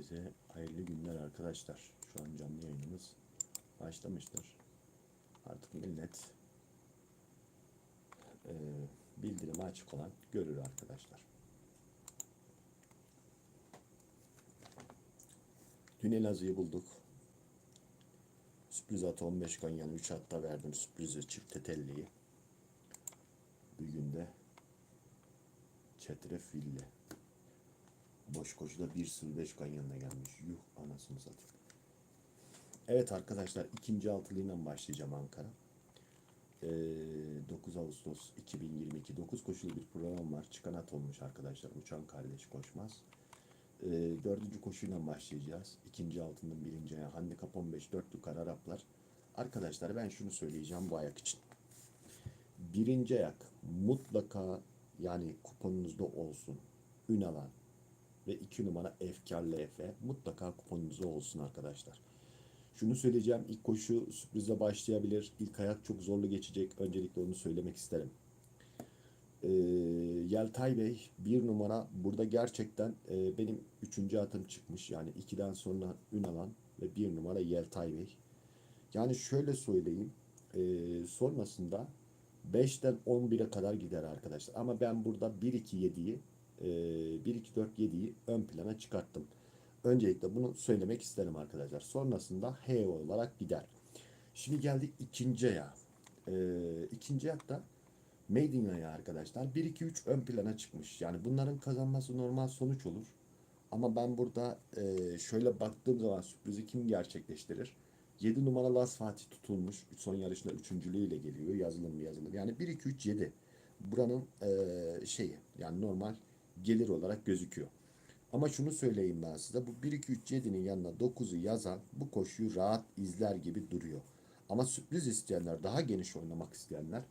Herkese hayırlı günler arkadaşlar. Şu an canlı yayınımız başlamıştır. Artık millet e, bildirimi açık olan görür arkadaşlar. Dün Elazığ'ı bulduk. Sürpriz atı 15 ganyan 3 hatta verdim sürprizi çifte telliyi. Bugün de Çetref Ville. Boş koşuda 1.05 ganyanına gelmiş. Yuh anasını satayım. Evet arkadaşlar ikinci altılıyla başlayacağım Ankara. Ee, 9 Ağustos 2022 9 koşulu bir program var. Çıkan at olmuş arkadaşlar. Uçan kardeş koşmaz. Ee, dördüncü koşuyla başlayacağız. İkinci altının birinci ayağı. Handikap 15 dörtlü kar Araplar. Arkadaşlar ben şunu söyleyeceğim bu ayak için. Birinci ayak mutlaka yani kuponunuzda olsun. Ünalan ve 2 numara Efkarlı Efe mutlaka kuponunuzda olsun arkadaşlar. Şunu söyleyeceğim ilk koşu sürprize başlayabilir. İlk ayak çok zorlu geçecek. Öncelikle onu söylemek isterim. Ee, Yeltay Bey bir numara burada gerçekten e, benim üçüncü atım çıkmış. Yani 2'den sonra Ünalan ve bir numara Yeltay Bey. Yani şöyle söyleyeyim. E, sonrasında 5'ten 11'e kadar gider arkadaşlar. Ama ben burada 1-2-7'yi e, 1-2-4-7'yi ön plana çıkarttım. Öncelikle bunu söylemek isterim arkadaşlar. Sonrasında H olarak gider. Şimdi geldik ikinci ayağa. E, ikinci ayakta Maiden ayağı arkadaşlar. 1-2-3 ön plana çıkmış. Yani bunların kazanması normal sonuç olur. Ama ben burada e, şöyle baktığım zaman sürprizi kim gerçekleştirir? 7 numaralı Las Fatih tutulmuş. Son yarışında üçüncülüğüyle geliyor. Yazılım yazılım. Yani 1-2-3-7 buranın e, şeyi yani normal gelir olarak gözüküyor. Ama şunu söyleyeyim ben size. Bu 1-2-3-7'nin yanına 9'u yazan bu koşuyu rahat izler gibi duruyor. Ama sürpriz isteyenler, daha geniş oynamak isteyenler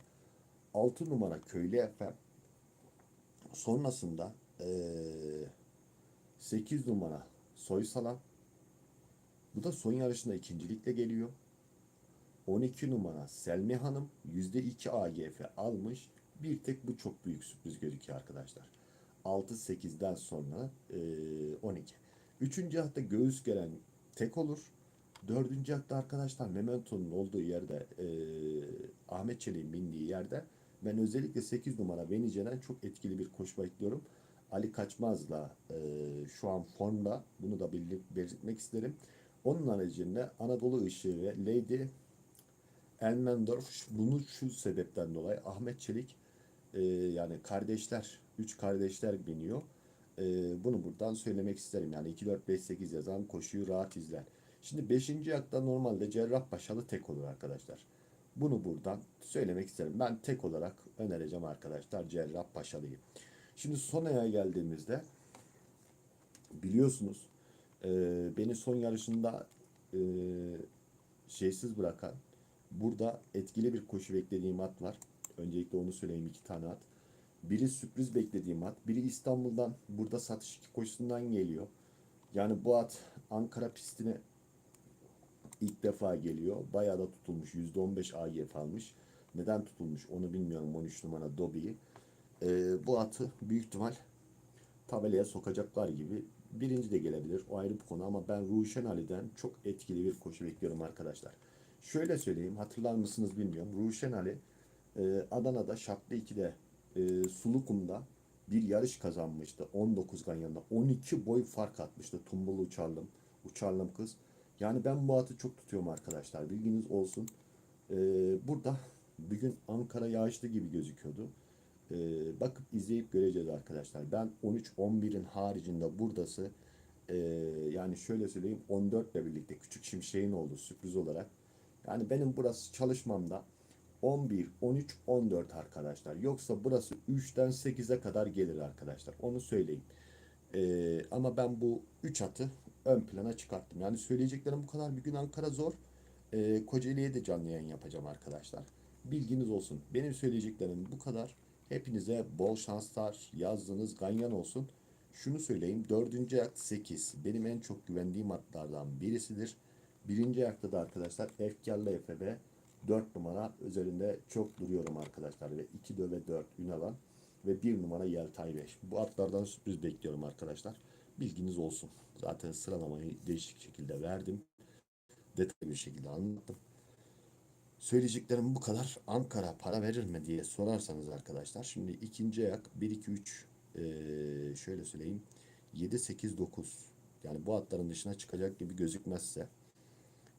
6 numara Köylü FM sonrasında eee 8 numara Soysalan bu da son yarışında ikincilikle geliyor. 12 numara Selmi Hanım %2 AGF almış. Bir tek bu çok büyük sürpriz gözüküyor arkadaşlar. 6-8'den sonra e, 12. Üçüncü hafta göğüs gelen tek olur. Dördüncü hafta arkadaşlar Memento'nun olduğu yerde e, Ahmet Çelik'in bindiği yerde ben özellikle 8 numara Venice'den çok etkili bir koşu bekliyorum. Ali Kaçmaz'la e, şu an formda bunu da belirtmek isterim. Onun haricinde Anadolu Işığı ve Lady Elmendorf bunu şu sebepten dolayı Ahmet Çelik e, yani kardeşler, üç kardeşler biniyor. E, bunu buradan söylemek isterim. Yani 2, 4, 5, 8 yazan koşuyu rahat izler. Şimdi 5. ayakta normalde Cerrahpaşalı tek olur arkadaşlar. Bunu buradan söylemek isterim. Ben tek olarak önereceğim arkadaşlar Cerrahpaşalı'yı. Şimdi son ayağa geldiğimizde biliyorsunuz e, beni son yarışında e, şeysiz bırakan burada etkili bir koşu beklediğim at var. Öncelikle onu söyleyeyim iki tane at. Biri sürpriz beklediğim at. Biri İstanbul'dan burada satış koşusundan geliyor. Yani bu at Ankara pistine ilk defa geliyor. Bayağı da tutulmuş. %15 AGF almış. Neden tutulmuş onu bilmiyorum 13 numara Dobby'yi. Ee, bu atı büyük ihtimal tabelaya sokacaklar gibi birinci de gelebilir. O ayrı bir konu ama ben Ruşen Ali'den çok etkili bir koşu bekliyorum arkadaşlar. Şöyle söyleyeyim hatırlar mısınız bilmiyorum. Ruşen Ali e, Adana'da Şaplı 2'de e, Sulukum'da bir yarış kazanmıştı. 19 ganyanında. 12 boy fark atmıştı. Tumbulu uçarlım. Uçarlım kız. Yani ben bu atı çok tutuyorum arkadaşlar. Bilginiz olsun. E, burada bugün Ankara yağışlı gibi gözüküyordu. E, bakıp izleyip göreceğiz arkadaşlar. Ben 13-11'in haricinde buradası e, yani şöyle söyleyeyim 14 ile birlikte küçük şimşeğin oldu sürpriz olarak. Yani benim burası çalışmamda 11, 13, 14 arkadaşlar. Yoksa burası 3'ten 8'e kadar gelir arkadaşlar. Onu söyleyeyim. Ee, ama ben bu 3 atı ön plana çıkarttım. Yani söyleyeceklerim bu kadar. Bir gün Ankara zor. Ee, Kocaeli'ye de canlı yayın yapacağım arkadaşlar. Bilginiz olsun. Benim söyleyeceklerim bu kadar. Hepinize bol şanslar. Yazdığınız ganyan olsun. Şunu söyleyeyim. Dördüncü ayak 8. Benim en çok güvendiğim atlardan birisidir. Birinci ayakta da arkadaşlar Efkarlı Efe ve 4 numara üzerinde çok duruyorum arkadaşlar. Ve 2 döve 4 Ünalan ve 1 numara Yeltay 5. Bu atlardan sürpriz bekliyorum arkadaşlar. Bilginiz olsun. Zaten sıralamayı değişik şekilde verdim. Detaylı bir şekilde anlattım. Söyleyeceklerim bu kadar. Ankara para verir mi diye sorarsanız arkadaşlar. Şimdi ikinci ayak 1 2 3 eee, şöyle söyleyeyim. 7 8 9 yani bu hatların dışına çıkacak gibi gözükmezse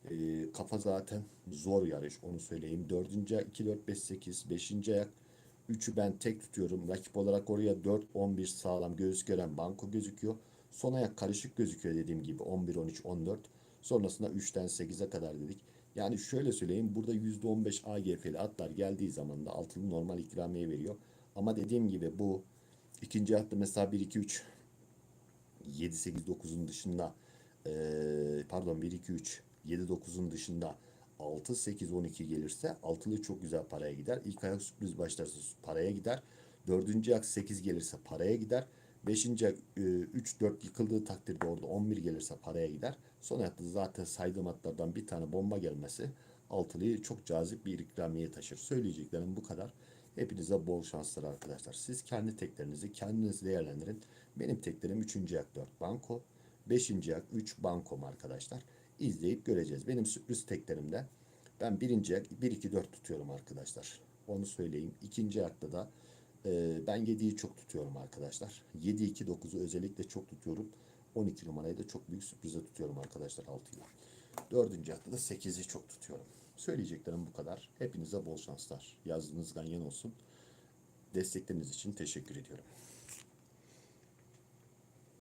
eee, kafa zaten zor yarış onu söyleyeyim. Dördüncü ayak 2 4 5 8 beşinci ayak 3'ü ben tek tutuyorum. Rakip olarak oraya 4 11 sağlam göğüs gören banko gözüküyor. Son ayak karışık gözüküyor dediğim gibi 11 13 14. Sonrasında 3'ten 8'e kadar dedik. Yani şöyle söyleyeyim burada %15 AGF'li atlar geldiği zaman da altılı normal ikramiye veriyor. Ama dediğim gibi bu ikinci hatta mesela 1 2 3 7 8 9'un dışında eee, pardon 1 2 3 7 9'un dışında 6 8 12 gelirse altılı çok güzel paraya gider. İlk ayak sürpriz başlarsa paraya gider. Dördüncü ayak 8 gelirse paraya gider. Beşinci ayak 3 4 yıkıldığı takdirde orada 11 gelirse paraya gider. Son ayakta zaten saydığım hatlardan bir tane bomba gelmesi altılıyı çok cazip bir ikramiye taşır. Söyleyeceklerim bu kadar. Hepinize bol şanslar arkadaşlar. Siz kendi teklerinizi kendiniz değerlendirin. Benim teklerim 3. ayak 4 banko. 5. ayak 3 bankom arkadaşlar. İzleyip göreceğiz. Benim sürpriz teklerimde ben birinci ayak 1 2 4 tutuyorum arkadaşlar. Onu söyleyeyim. İkinci ayakta da e, ben 7'yi çok tutuyorum arkadaşlar. 7 2 9'u özellikle çok tutuyorum. 12 numarayı da çok büyük sürprize tutuyorum arkadaşlar 6'yı. Dördüncü hafta da 8'i çok tutuyorum. Söyleyeceklerim bu kadar. Hepinize bol şanslar. Yazdığınız ganyan olsun. Destekleriniz için teşekkür ediyorum.